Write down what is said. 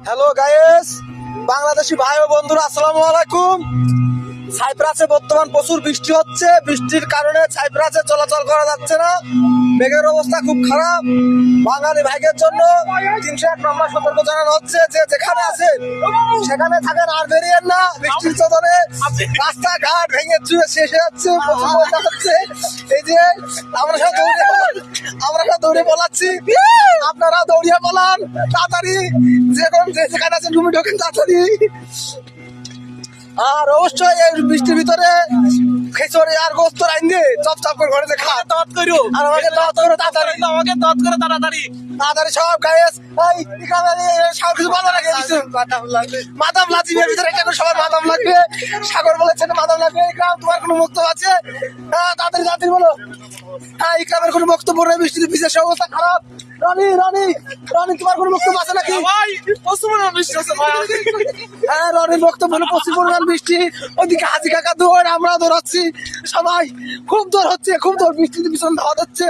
Hello guys Bangladeshi ভাই ও বন্ধুরা, আসসালামু আলাইকুম। সাইপ্রাসে বর্তমান প্রচুর বৃষ্টি হচ্ছে। বৃষ্টির কারণে সাইপ্রাসে চলাচল করা যাচ্ছে না। মেঘের অবস্থা খুব খারাপ। বাঙালি ভাইদের জন্য তিনশো এক নম্বর সতর্ক জানানো হচ্ছে যে যেখানে আছে সেখানে থাকেন আর বেরিয়েন না। বৃষ্টির চদনে রাস্তাঘাট ভেঙে চুয়ে শেষ হয়ে যাচ্ছে, প্রচুর হচ্ছে। এই যে, আমরা সব আমরা দৌড়ে পলাচ্ছি আপনারা দৌড়িয়ে পলান তাড়াতাড়ি। যে কোন যে যেখানে আছে ডুবে ঢোকেন, তাড়াতাড়ি। আর অবশ্যই এই বৃষ্টির ভিতরে খেচড়ে আর গোস্ত রাইন দিয়ে চপ চপ করে ঘরে খা। তত করো। আর আমাকে দাওয়াত করে তাড়াতাড়ি। আমাকে তত করে তাড়াতাড়ি। তাড়াতাড়ি সব গায়েস এই এখানে সব কিছু ভালো লাগে কিছু মাদাম লাজিমের ভিতরে কেন সবার মাদাম লাগবে। সাগর বলেছেন মাদাম লাগবে ইকরাম তোমার কোনো বক্তব্য আছে? হ্যাঁ তাড়াতাড়ি তাড়াতাড়ি বলো। হ্যাঁ ইকরামের কোনো বক্তব্য নেই বৃষ্টিতে বিশেষ অবস্থা খারাপ। রানী রানী রানী তোমার কোনো বক্তব্য আছে নাকি হ্যাঁ রানীর বক্তব্য হলো পশ্চিম বঙ্গাল বৃষ্টি ওইদিকে হাজি কাকা দৌড় আমরা দৌড়াচ্ছি সবাই খুব দৌড় হচ্ছে খুব দৌড় বৃষ্টিতে ভীষণ ধাওয়া হচ্ছে